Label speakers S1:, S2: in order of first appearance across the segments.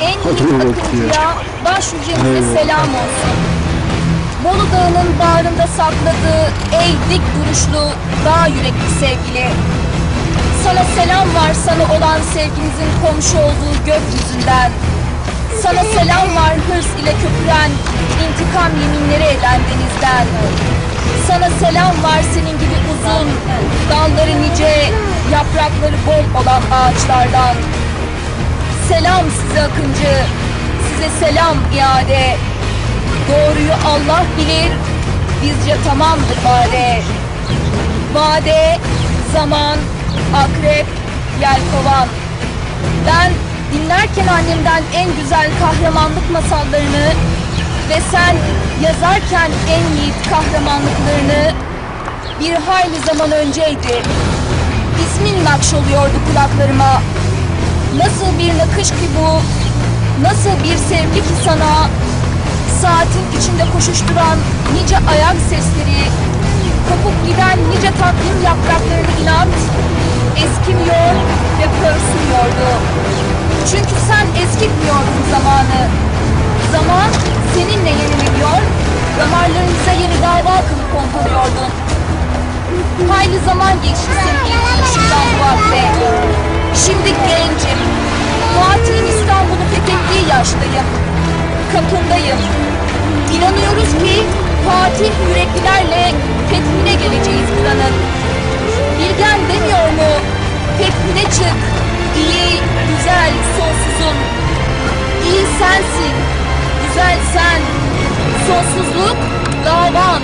S1: En
S2: Hatırlamak
S1: akıntıya baş yücemize selam olsun. Bolu Dağı'nın bağrında sakladığı ey dik duruşlu dağ yürekli sevgili. Sana selam var sana olan sevgimizin komşu olduğu gökyüzünden. Sana selam var hırs ile köpüren, intikam yeminleri eden denizden. Sana selam var senin gibi uzun, dalları nice, yaprakları bol olan ağaçlardan. Selam size akıncı, size selam iade. Doğruyu Allah bilir, bizce tamamdır vade. Vade, zaman, akrep, yelkovan. Ben dinlerken annemden en güzel kahramanlık masallarını ve sen yazarken en yiğit kahramanlıklarını bir hayli zaman önceydi. İsmin nakş oluyordu kulaklarıma. Nasıl bir nakış ki bu, nasıl bir sevgi ki sana, saatin içinde koşuşturan nice ayak sesleri, kopup giden nice takvim yapraklarını inat, eskimiyor ve pörsümüyordu. Çünkü sen eskitmiyordun zamanı. Zaman seninle yenileniyor, damarlarımıza yeni dava kılıp pompalıyordun. Hayli zaman geçti Kapındayım. İnanıyoruz ki Fatih yüreklilerle fethine geleceğiz buranın. Bilgen demiyor mu? Fethine çık. İyi, güzel, sonsuzun. İyi sensin. Güzel sen. Sonsuzluk davan.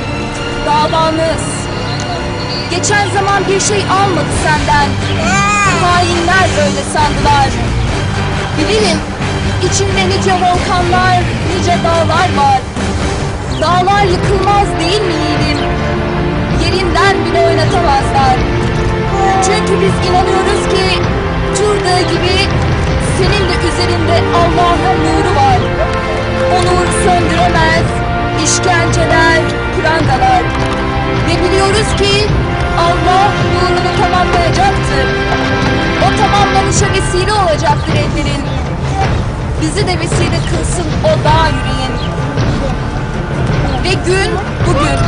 S1: Davanız. Geçen zaman bir şey almadı senden. Hainler öyle sandılar. Bilirim içinde nice volkanlar, nice dağlar var. Dağlar yıkılmaz değil mi yiğidim? Yerinden bile oynatamazlar. Çünkü biz inanıyoruz ki Tur Dağı gibi senin de üzerinde Allah'ın nuru var. O nuru söndüremez işkenceler, prangalar. Ve biliyoruz ki Allah nurunu tamamlayacaktır. O tamamlanışa vesile olacaktır ellerin. Bizi de vesile kılsın o dağ yüreğin. Ve gün bugün.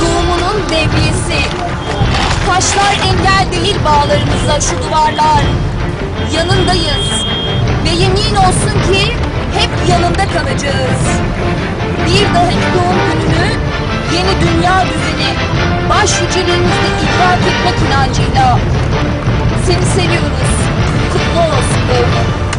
S1: Doğumunun devriyesi. Taşlar engel değil bağlarımıza şu duvarlar. Yanındayız. Ve yemin olsun ki hep yanında kalacağız. Bir dahaki doğum gününü yeni dünya düzeni baş yücelerimizle idrak etmek inancıyla. Seni seviyoruz. Kutlu olsun doğumun.